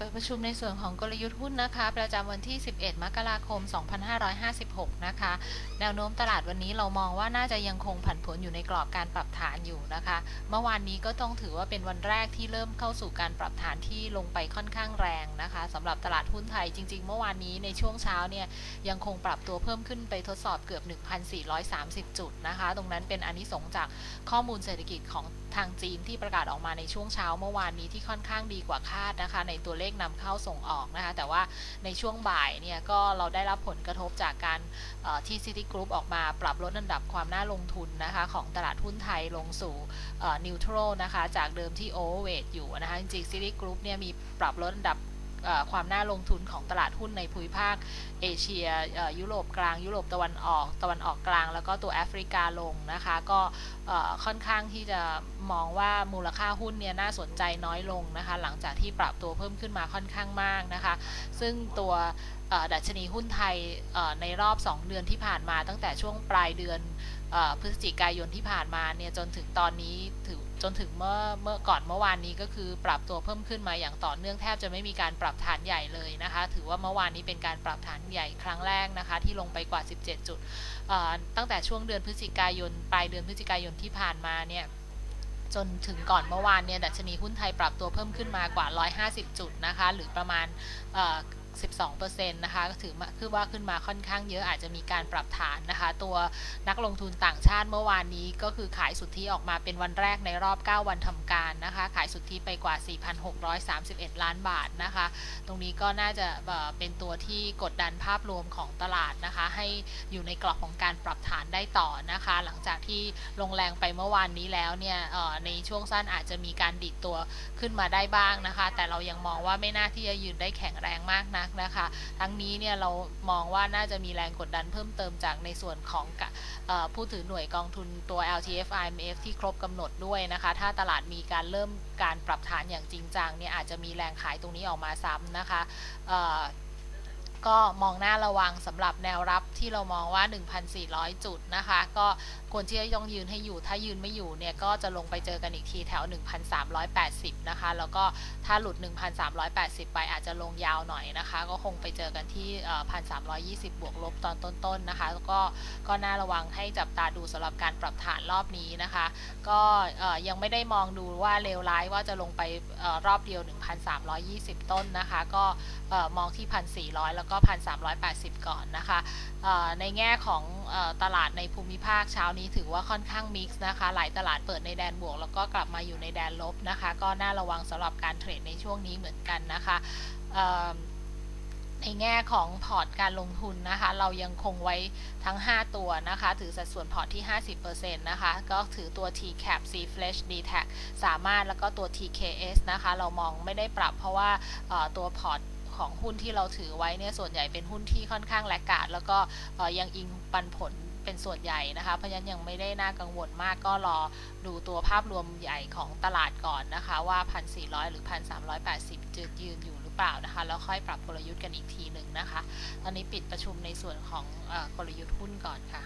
เปิดประชุมในส่วนของกลยุทธ์หุ้นนะคะ ประจำวันที่ 11 มกราคม 2556 นะคะ แนวโน้มตลาดวันนี้เรามองว่าน่าจะยังคงผันผวนอยู่ในกรอบการปรับฐานอยู่นะคะ เมื่อวานนี้ก็ต้องถือว่าเป็นวันแรกที่เริ่มเข้าสู่การปรับฐานที่ลงไปค่อนข้างแรงนะคะสำหรับตลาดหุ้นไทยจริง ๆ เมื่อวานนี้ในช่วงเช้าเนี่ยยังคงปรับตัวเพิ่มขึ้นไปทดสอบเกือบ 1,430 จุดนะคะ ตรงนั้นเป็นอานิสงส์จากข้อมูลเศรษฐกิจของทางจีนที่ประกาศออกมาในช่วงเช้า เมื่อวานนี้ที่ค่อนข้างดีกว่าคาดนะคะ ในตัวเลขนำเข้าส่งออกนะคะ แต่ว่าในช่วงบ่ายเนี่ยก็เราได้รับผลกระทบจากการที่ City Group ออกมาปรับลดอันดับความน่าลงทุนนะคะของตลาดหุ้นไทยลงสู่นิวทรัลนะคะ จากเดิมที่โอเวอร์เวทอยู่นะคะ จริงๆ City Group เนี่ยมีปรับลดอันดับ ความน่าลงทุนของตลาดหุ้นในภูมิภาคเอเชียยุโรปกลาง ยุโรปตะวันออก ตะวันออกกลาง แล้วก็ตัวแอฟริกาลงนะคะ ก็ค่อนข้างที่จะมองว่ามูลค่าหุ้นเนี่ยน่าสนใจน้อยลงนะคะ หลังจากที่ปรับตัวเพิ่มขึ้นมาค่อนข้างมากนะคะ ซึ่งตัวดัชนีหุ้นไทยในรอบ 2 เดือนที่ผ่านมาตั้งแต่ช่วงปลายเดือน พฤศจิกายนที่ผ่านมาเนี่ยจนถึงตอนนี้ถือจนถึงเมื่อเมื่อก่อนเมื่อวานนี้ก็คือปรับตัวเพิ่มขึ้นมาอย่างต่อเนื่องแทบจะไม่มีการปรับฐานใหญ่เลยนะคะ ถือว่าเมื่อวานนี้เป็นการปรับฐานใหญ่ครั้งแรกนะคะ ที่ลงไปกว่า 17 จุดตั้งแต่ช่วงเดือนพฤศจิกายนปลายเดือนพฤศจิกายนที่ผ่านมาเนี่ยจนถึงก่อนเมื่อวานเนี่ยดัชนีหุ้นไทยปรับตัวเพิ่มขึ้นมากว่า 150 จุดนะคะ หรือประมาณ12%นะคะก็ถือคือว่าขึ้นมาค่อนข้างเยอะอาจจะมีการปรับฐานนะคะ ตัวนักลงทุนต่างชาติเมื่อวานนี้ก็คือขายสุทธิออกมาเป็นวันแรกในรอบ 9 วันทำการนะคะ ขายสุทธิไปกว่า 4,631 ล้านบาทนะคะ ตรงนี้ก็น่าจะเป็นตัวที่กดดันภาพรวมของตลาดนะคะ ให้อยู่ในกรอบของการปรับฐานได้ต่อนะคะ หลังจากที่ลงแรงไปเมื่อวานนี้แล้วเนี่ยในช่วงสั้นอาจจะมีการดิดตัวขึ้นมาได้บ้างนะคะ แต่เรายังมองว่าไม่น่าที่จะยืนได้แข็งแรงมากนักนะคะ ทั้งนี้เนี่ยเรามองว่าน่าจะมีแรงกดดันเพิ่มเติมจากในส่วนของผู้ถือหน่วยกองทุนตัว LTF IMF ที่ครบกำหนดด้วยนะคะ ถ้าตลาดมีการเริ่มการปรับฐานอย่างจริงจังเนี่ยอาจจะมีแรงขายตรงนี้ออกมาซ้ำนะคะก็มองหน้าระวังสำหรับแนวรับที่เรามองว่า 1,400 จุดนะคะ ก็ควรที่จะต้องยืนให้อยู่ถ้ายืนไม่อยู่เนี่ย ก็จะลงไปเจอกันอีกทีแถว 1,380 นะคะ แล้วก็ ถ้าหลุด 1,380 ไปอาจจะลงยาวหน่อยนะคะ ก็คงไปเจอกันที่ 1,320 บวกลบตอนต้นๆนะคะ แล้วก็ก็น่าระวังให้จับตาดูสำหรับการปรับฐานรอบนี้นะคะ ก็ยังไม่ได้มองดูว่าเลวร้ายว่าจะลงไปรอบเดียว 1,320 ต้นนะคะ ก็มองที่ 1,400 แล้วก็ 1,380 ก่อนนะคะในแง่ของตลาดในภูมิภาคเช้านี้ถือว่าค่อนข้างมิกซ์นะคะ หลายตลาดเปิดในแดนบวก แล้วก็กลับมาอยู่ในแดนลบนะคะ ก็น่าระวังสำหรับการเทรดในช่วงนี้เหมือนกันนะคะในแง่ของพอร์ตการลงทุนนะคะ เรายังคงไว้ทั้ง 5 ตัวนะคะ ถือสัดส่วนพอร์ตที่ 50%นะคะ ก็ถือตัว TCAP C Flash d t a c สามารถแล้วก็ตัว TKS นะคะ เรามองไม่ได้ปรับเพราะว่าตัวพอร์ตของหุ้นที่เราถือไว้เนี่ยส่วนใหญ่เป็นหุ้นที่ค่อนข้างแลกาดแล้วก็ยังอิงปันผล เป็นส่วนใหญ่นะคะ เพราะฉะนั้นยังไม่ได้น่ากังวลมากก็รอดูตัวภาพรวมใหญ่ของตลาดก่อนนะคะ ว่า 1,400 หรือ 1,380จะยืนอยู่หรือเปล่านะคะ แล้วค่อยปรับกลยุทธ์กันอีกทีหนึ่งนะคะ ตอนนี้ปิดประชุมในส่วนของอกลยุทธ์หุ้นก่อนค่ะ